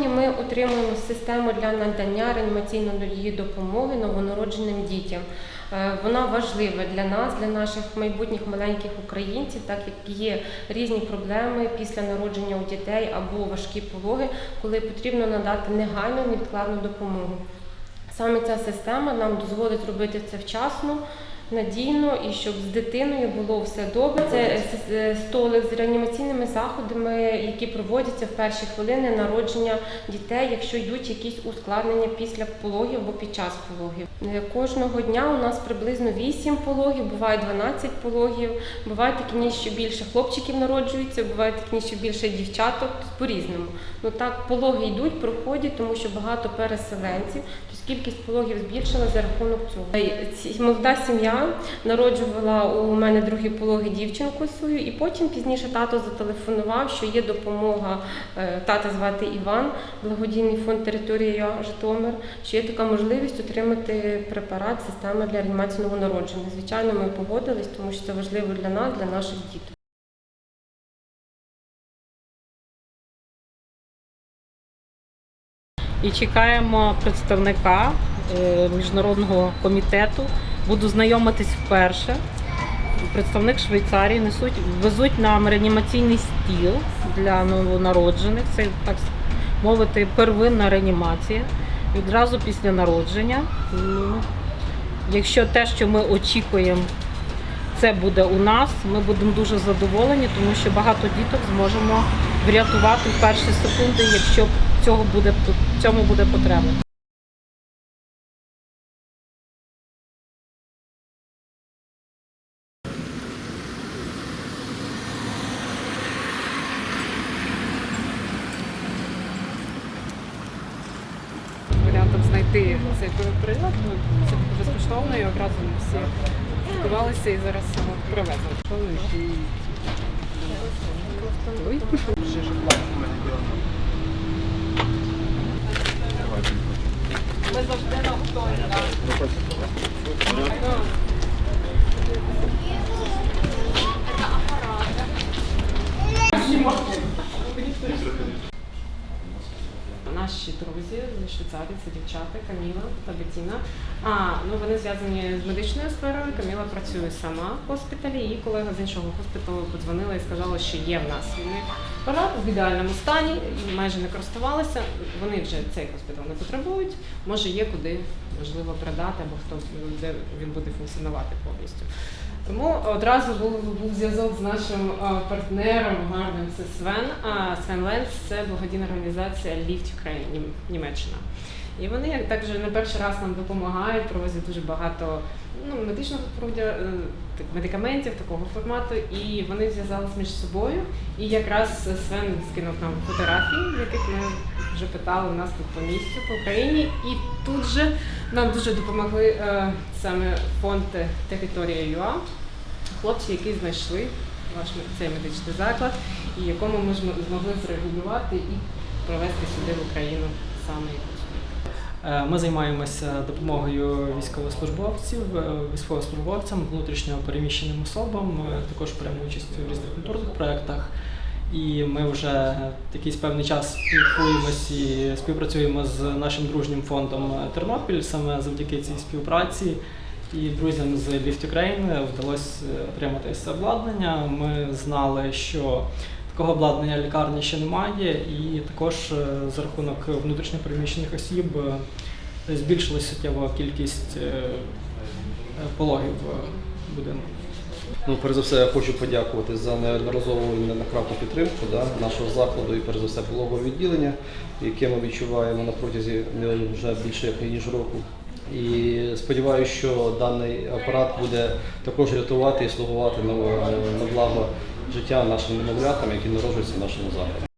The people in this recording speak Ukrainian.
Сьогодні ми отримуємо систему для надання реанімаційної допомоги новонародженим дітям. Е, Вона важлива для нас, для наших майбутніх маленьких українців, так як є різні проблеми після народження у дітей або важкі пологи, коли потрібно надати негайну невідкладну допомогу. Саме ця система нам дозволить робити це вчасно, надійно і щоб з дитиною було все добре. Це е, е, столик з реанімаційними заходами, які проводяться в перші хвилини народження дітей, якщо йдуть якісь ускладнення після пологів або під час пологів. Е, Кожного дня у нас приблизно 8 пологів, буває 12 пологів, бувають такі дні, що більше хлопчиків народжуються, бувають такі дні, що більше дівчаток, тобто по-різному. Ну так, пологи йдуть, проходять, тому що багато переселенців, тобто кількість пологів збільшила за рахунок цього. Молода сім'я народжувала у мене другі пологи дівчинку свою, і потім пізніше тато зателефонував, що є допомога. е, Тата звати Іван, благодійний фонд територія Житомир, що є така можливість отримати препарат системи для реанімації новонароджених. Звичайно, ми погодились, тому що це важливо для нас, для наших діток. і чекаємо представника е, міжнародного комітету. Буду знайомитись вперше. Представник Швейцарії несуть, везуть нам реанімаційний стіл для новонароджених. Це так мовити первинна реанімація. Відразу після народження. Ну, Якщо те, що ми очікуємо, це буде у нас, ми будемо дуже задоволені, тому що багато діток зможемо врятувати в перші секунди, якщо цього буде цьому буде потреба. Знайти цей прилад. Ну, Це безкоштовно і одразу ми всі спілкувалися і зараз його привезли. Ой. Ми завжди на готові. Друзі з Швейцарії, це дівчата Каміла та Бетіна. А ну вони зв'язані з медичною сферою. Каміла працює сама в госпіталі. Її колега з іншого госпіталу подзвонила і сказала, що є в нас вільний апарат в ідеальному стані, і майже не користувалися. Вони вже цей госпітал не потребують. Може, є куди можливо продати, або хто де він буде функціонувати повністю. Тому одразу був, був зв'язок з нашим партнером гарним, це Свен. А Свен Ленс це благодійна організація Ліфт Ukraine, Німеччина. І вони також не перший раз нам допомагають, привозять дуже багато ну, медичного е, так, медикаментів такого формату. І вони зв'язалися між собою. І якраз Свен скинув нам фотографії, яких ми вже питали у нас тут по місцю по Україні. І тут же нам дуже допомогли е, саме фонд Територія ЮА, хлопці, які знайшли ваш цей медичний заклад, і якому ми змогли зрегулювати і привезти сюди в Україну саме Ми займаємося допомогою військовослужбовців, е, військовослужбовцям, внутрішньо переміщеним особам. Також беремо участь у різних культурних проєктах. І ми вже якийсь певний час спілкуємось і співпрацюємо з нашим дружнім фондом Тернопіль. Саме завдяки цій співпраці і друзям з Lift Ukraine вдалося отримати це обладнання. Ми знали, що Такого обладнання лікарні ще немає, і також е, за рахунок внутрішньо переміщених осіб е, збільшилася суттєва кількість е, пологів в будинку. Ну, перш за все, я хочу подякувати за неодноразову і неоднократну підтримку да, нашого закладу і перш за все пологового відділення, яке ми відчуваємо на протязі вже більше ніж року. І сподіваюся, що даний апарат буде також рятувати і слугувати на, на благо життя нашим немовлятам, які народжуються в нашому закладі.